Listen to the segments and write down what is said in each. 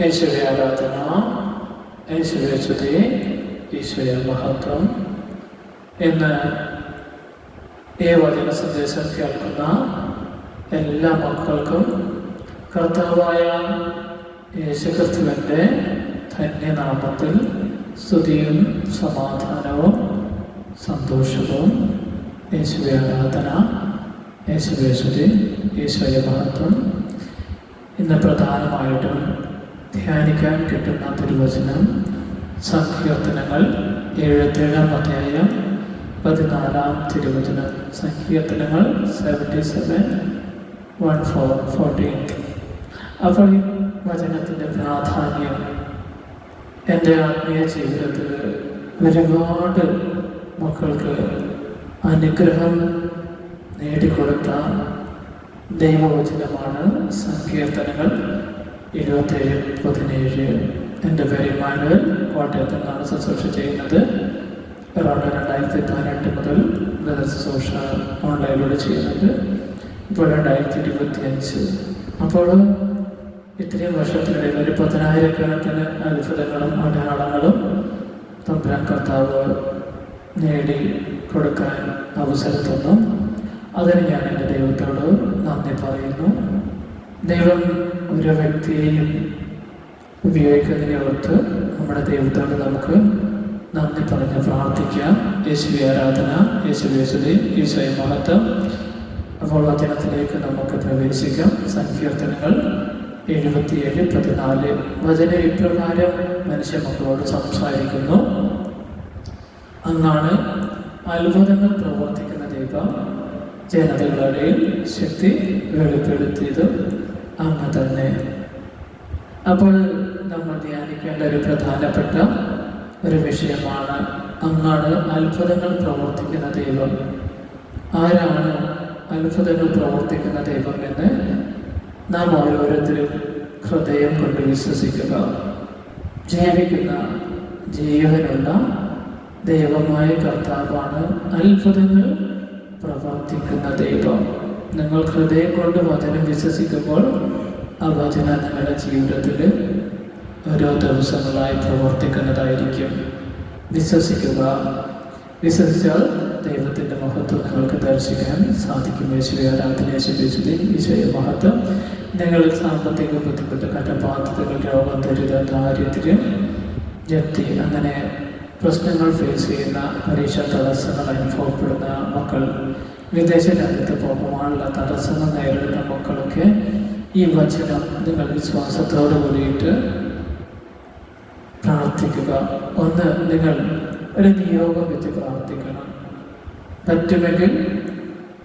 യേശുവെ ആരാധന യേശുവെ സ്തുതി ഈശ്വര മഹത്വം ഇന്ന് ഈ വചന സന്ദേശം കേൾക്കുന്ന എല്ലാ മക്കൾക്കും കർത്താവായ യേശുക്രിസ്തുവിന്റെ ധന്യനാമത്തിൽ സ്തുതിയും സമാധാനവും സന്തോഷവും. യേശുവെ ആരാധന യേശുവെ സ്തുതി ഈശോയെ മഹത്വം ഇന്ന് പ്രധാനമായിട്ടും ധ്യാനിക്കാൻ കിട്ടുന്ന തിരുവചനം സങ്കീർത്തനങ്ങൾ എഴുപത്തേഴാം അധ്യായം പതിനാലാം തിരുവചനം. സങ്കീർത്തനങ്ങൾ seventy seven one four fourteen അപ്പോൾ ഈ വചനത്തിന്റെ പ്രാധാന്യം എന്റെ ആത്മീയ ജീവിതത്തിൽ ഒരുപാട് മക്കൾക്ക് അനുഗ്രഹം നേടിക്കൊടുത്ത ദൈവവചനമാണ് സങ്കീർത്തനങ്ങൾ. ഇരുപത്തേഴ് പതിനേഴ് എന്റെ പേര് ഇമാനുവൽ കോട്ടയത്ത് നിന്നാണ് ശുശ്രൂഷ ചെയ്യുന്നത്. അറൗണ്ട് രണ്ടായിരത്തി പതിനെട്ട് മുതൽ ശുശ്രൂഷ ഓൺലൈനിലൂടെ ചെയ്യുന്നത് ഇപ്പോൾ രണ്ടായിരത്തി ഇരുപത്തി അഞ്ച് അപ്പോൾ ഇത്രയും വർഷത്തിനിടയിൽ ഒരു പതിനായിരക്കണക്കിന് അത്ഭുതങ്ങളും അടയാളങ്ങളും തമ്പുരാൻ കർത്താവ് നേടി കൊടുക്കാൻ അവസരം തന്നു. അതിന് ഞാൻ എന്റെ ദൈവത്തോട് നന്ദി പറയുന്നു. ദൈവം ഒരു വ്യക്തിയെയും ഉപയോഗിക്കുന്നതിനെ ഓർത്ത് നമ്മുടെ ദൈവത്തോട് നമുക്ക് നന്ദി പറഞ്ഞ് പ്രാർത്ഥിക്കാം. യേശുവി ആരാധന യേശുവി യേശുദി ഈശോയ മഹത്വം. അപ്പോൾ വചനത്തിലേക്ക് നമുക്ക് പ്രവേശിക്കാം. സങ്കീർത്തനങ്ങൾ എഴുപത്തിയേഴ് പതിനാല്. വചന ഇപ്രകാരം മനുഷ്യ മക്കളോട് സംസാരിക്കുന്നു. അങ്ങാണ് അത്ഭുതങ്ങൾ പ്രവർത്തിക്കുന്ന ദൈവം ജനതകളുടെയും ശക്തി വെളിപ്പെടുത്തിയത് അങ്ങ് തന്നെ. അപ്പോൾ നമ്മൾ ധ്യാനിക്കേണ്ട ഒരു പ്രധാനപ്പെട്ട ഒരു വിഷയമാണ് അങ്ങാണ് അത്ഭുതങ്ങൾ പ്രവർത്തിക്കുന്ന ദൈവം. ആരാണ് അത്ഭുതങ്ങൾ പ്രവർത്തിക്കുന്ന ദൈവം എന്ന് നാം ഓരോരുത്തരും ഹൃദയം കൊണ്ട് വിശ്വസിക്കുക. ജീവിക്കുന്ന ജീവനുള്ള ദൈവമായ കർത്താവാണ് അത്ഭുതങ്ങൾ പ്രവർത്തിക്കുന്ന ദൈവം. നിങ്ങൾ ഹൃദയം കൊണ്ട് വചനം വിശ്വസിക്കുമ്പോൾ ആ വചനം നിങ്ങളുടെ ജീവിതത്തിൽ ഓരോ ദിവസങ്ങളായി പ്രവർത്തിക്കുന്നതായിരിക്കും. വിശ്വസിക്കുക. വിശ്വസിച്ചാൽ ദൈവത്തിന്റെ മഹത്വം നിങ്ങൾക്ക് ദർശിക്കാൻ സാധിക്കും. യേശുവെ ആരാധന യേശുവി ഈശോയെ മഹത്വം. നിങ്ങൾ സാമ്പത്തിക ബുദ്ധിമുട്ട് കടബാധ്യതകൾ രോഗം ദുരിത ദാരിദ്ര്യം ജപ്തി അങ്ങനെ പ്രശ്നങ്ങൾ ഫേസ് ചെയ്യുന്ന പരീക്ഷ തടസ്സങ്ങൾ അനുഭവപ്പെടുന്ന മക്കൾ വിദേശ രാജ്യത്ത് പോകുവാനുള്ള തടസ്സങ്ങൾ നേരിടുന്ന മക്കളൊക്കെ ഈ വചനം നിങ്ങൾ വിശ്വാസത്തോട് കൂടിയിട്ട് പ്രാർത്ഥിക്കുക. ഒന്ന് നിങ്ങൾ ഒരു നിയോഗം വെച്ച് പ്രാർത്ഥിക്കണം. പറ്റുമെങ്കിൽ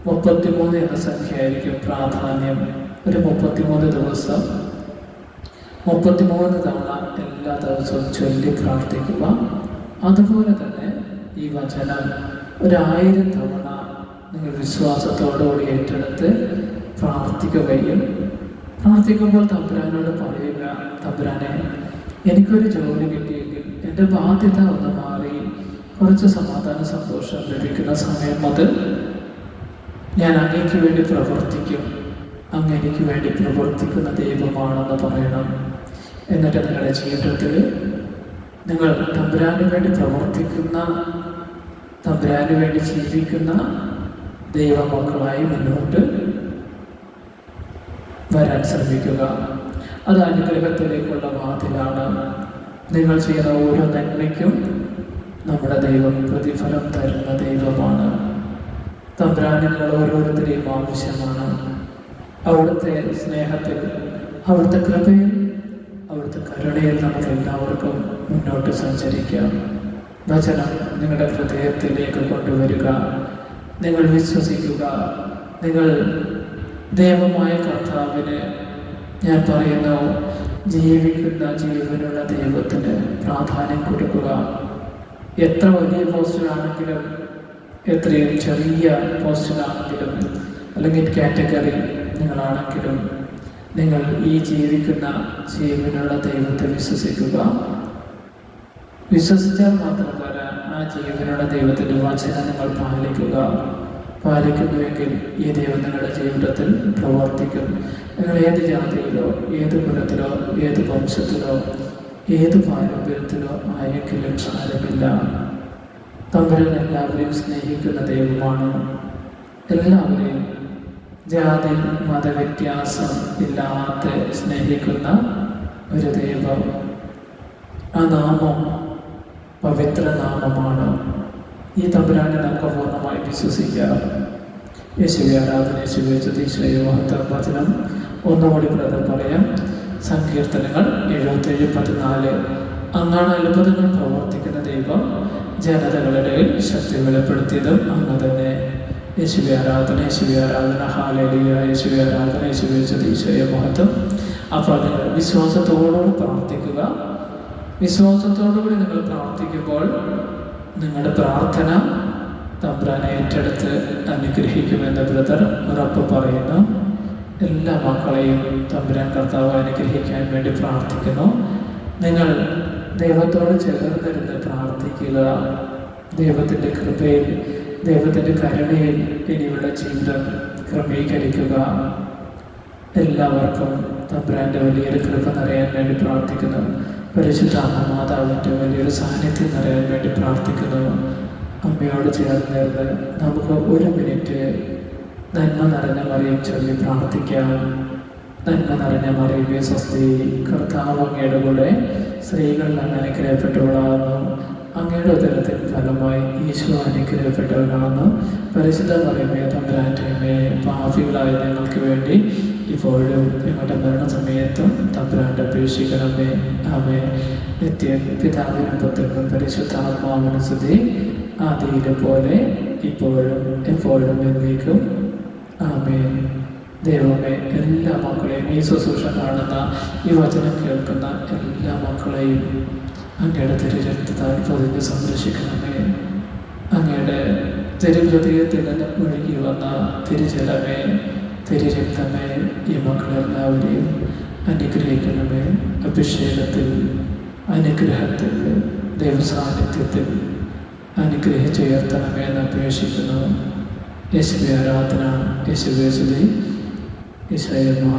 മുപ്പത്തിമൂന്ന് എന്ന സംഖ്യയായിരിക്കും പ്രാധാന്യം. ഒരു മുപ്പത്തിമൂന്ന് ദിവസം മുപ്പത്തിമൂന്ന് തവണ എല്ലാ ദിവസവും ചൊല്ലി പ്രാർത്ഥിക്കുക. അതുപോലെ തന്നെ ഈ വചനം ഒരായിരം തവണ നിങ്ങൾ വിശ്വാസത്തോടുകൂടി ഏറ്റെടുത്ത് പ്രാർത്ഥിക്കുകയും പ്രാർത്ഥിക്കുമ്പോൾ തമ്പുരാനോട് പറയുക തമ്പുരാനെ എനിക്കൊരു ജോലി കിട്ടിയെങ്കിൽ എന്റെ ബാധ്യത ഒന്ന് മാറി. കുറച്ച് സമാധാന സന്തോഷം ലഭിക്കുന്ന സമയം മുതൽ ഞാൻ അങ്ങേക്ക് വേണ്ടി പ്രവർത്തിക്കും. അങ്ങ് എനിക്ക് വേണ്ടി പ്രവർത്തിക്കുന്ന ദൈവമാണെന്ന് പറയണം. എന്നിട്ട് നിങ്ങളുടെ ജീവിതത്തിൽ നിങ്ങൾ തമ്പുരാന് വേണ്ടി പ്രവർത്തിക്കുന്ന തമ്പുരാന് വേണ്ടി ജീവിക്കുന്ന ദൈവമക്കളായി മുന്നോട്ട് വരാൻ ശ്രമിക്കുക. അത് അനുഗ്രഹത്തിലേക്കുള്ള വാതിലാണ്. നിങ്ങൾ ചെയ്യുന്ന ഓരോ നന്മയ്ക്കും നമ്മുടെ ദൈവം പ്രതിഫലം തരുന്ന ദൈവമാണ്. നിങ്ങൾ ഓരോരുത്തരെയും ആവശ്യമാണ്. അവിടുത്തെ സ്നേഹത്തിൽ അവിടുത്തെ കൃപയിൽ കരുണയിൽ നമുക്ക് എല്ലാവർക്കും മുന്നോട്ട് സഞ്ചരിക്കാം. വചനം നിങ്ങളുടെ ഹൃദയത്തിലേക്ക് കൊണ്ടുവരിക. നിങ്ങൾ വിശ്വസിക്കുക. നിങ്ങൾ ദൈവമായ കർത്താവിന് ഞാൻ പറയുന്നു ജീവിക്കുന്ന ജീവനുള്ള ദൈവത്തിന് പ്രാധാന്യം കൊടുക്കുക. എത്ര വലിയ പോസ്റ്റിലാണെങ്കിലും എത്രയും ചെറിയ പോസ്റ്റിലാണെങ്കിലും അല്ലെങ്കിൽ കാറ്റഗറി നിങ്ങളാണെങ്കിലും നിങ്ങൾ ഈ ജീവിക്കുന്ന ജീവനുള്ള ദൈവത്തെ വിശ്വസിക്കുക. വിശ്വസിച്ചാൽ മാത്രം പോരാ ആ ജീവനുള്ള ദൈവത്തിന്റെ വചനം നിങ്ങൾ പാലിക്കുക. പാലിക്കുന്നുവെങ്കിൽ ഈ ദൈവം നിങ്ങളുടെ ജീവിതത്തിൽ പ്രവർത്തിക്കും. നിങ്ങൾ ഏത് ജാതിയിലോ ഏത് കുലത്തിലോ ഏത് വംശത്തിലോ ഏത് പാരമ്പര്യത്തിലോ ആയെങ്കിലും സാരമില്ല തമ്പുരാൻ എല്ലാവരെയും സ്നേഹിക്കുന്ന ദൈവമാണ്. എല്ലാവരെയും ജാതി മതവ്യത്യാസം ഇല്ലാതെ സ്നേഹിക്കുന്ന ഒരു ദൈവം. ആ നാമം പവിത്ര നാമമാണ്. ഈ തമ്പുരാനെ നമുക്ക് പൂർണമായി വിശ്വസിക്കാം. യേശുവെ ആരാധന യേശുവെ വചനം. ഒന്നുകൂടി പ്രതം പറയാം. സങ്കീർത്തനങ്ങൾ എഴുപത്തേഴ് പതിനാല്. അങ്ങാണ് അത്ഭുതങ്ങൾ പ്രവർത്തിക്കുന്ന ദൈവം. ജനതകളുടെ ശക്തി വെളിപ്പെടുത്തിയതും അങ്ങ് തന്നെ. യേശുവെ ആരാധന യേശുവെ ആരാധന ഹാലേലിയ യേശുവെ ആരാധന യേശുവെ ചതീശ്വര മഹത്വം. അപ്പോൾ നിങ്ങൾ വിശ്വാസത്തോടുകൂടി പ്രാർത്ഥിക്കുക. വിശ്വാസത്തോടുകൂടി നിങ്ങൾ പ്രാർത്ഥിക്കുമ്പോൾ നിങ്ങളുടെ പ്രാർത്ഥന തമ്പ്രാനെ ഏറ്റെടുത്ത് അനുഗ്രഹിക്കുമെന്ന് ബ്രദർ ഉറപ്പ് പറയുന്നു. എല്ലാ മക്കളെയും തമ്പുരാൻ കർത്താവ് അനുഗ്രഹിക്കാൻ വേണ്ടി പ്രാർത്ഥിക്കുന്നു. നിങ്ങൾ ദൈവത്തോട് ചേർന്നിരുന്ന് പ്രാർത്ഥിക്കുക. ദൈവത്തിന്റെ കൃപയിൽ ദൈവത്തിന്റെ കരുണയിൽ ഇനിയുള്ള ജീവിതം ക്രമീകരിക്കുക. എല്ലാവർക്കും തമ്പുരാന്റെ വലിയൊരു കൃപ നിറയാൻ വേണ്ടി പ്രാർത്ഥിക്കുന്നു. പരിശുദ്ധ മാതാവിന്റെ വലിയൊരു സാന്നിധ്യം നിറയാൻ വേണ്ടി പ്രാർത്ഥിക്കുന്നു. അമ്മയോട് ചേർന്നിരുന്ന് നമുക്ക് ഒരു മിനിറ്റ് നന്മ നിറഞ്ഞ മറിയം ചൊല്ലി പ്രാർത്ഥിക്കാം. നന്മ നിറഞ്ഞ മറിയമേ സ്വസ്തി. കർത്താവ് അങ്ങയുടെ കൂടെ സ്ത്രീകളിൽ അങ്ങ് അനുഗ്രഹപ്പെട്ടവളാകുന്നു. അങ്ങയുടെ ഉദരത്തിൽ ഫലമായി ഈശോ അനുഗ്രഹപ്പെട്ടവരാണെന്ന് പരിശുദ്ധ പറയുമേ തമ്പുരാന്റെ പാപികളായ ഞങ്ങൾക്ക് വേണ്ടി ഇപ്പോഴും ഞങ്ങളുടെ മരണസമയത്തും തമ്പുരാന്റെ അപേക്ഷിക്കണമേ ആമേ നിത്യ പിതാവിനും പുത്രനും പരിശുദ്ധാത്മാവിനും സ്ഥിതി ആദിയിലെ പോലെ ഇപ്പോഴും എപ്പോഴും എന്നേക്കും. ആമേ ദൈവമേ എല്ലാ മക്കളെയും ഈ ശുശ്രൂഷ കാണുന്ന ഈ വചനം കേൾക്കുന്ന എല്ലാ മക്കളെയും അങ്ങയുടെ തിരുരക്തത്താൽ പതിഞ്ഞ് സംരക്ഷിക്കണമേ. അങ്ങയുടെ തിരുഹൃദയത്തിൽ നിന്ന് ഒഴുകി വന്ന തിരുജലമേ തിരുരക്തമേ ഈ മക്കളെല്ലാവരെയും അനുഗ്രഹിക്കണമേ. അഭിഷേകത്തിൽ അനുഗ്രഹത്തിൽ ദൈവസാന്നിധ്യത്തിൽ അനുഗ്രഹിച്ചുയർത്തണമേ എന്ന് അപേക്ഷിക്കുന്നു. യേശുവെ ആരാധന യശുവേശുദി യശ്വര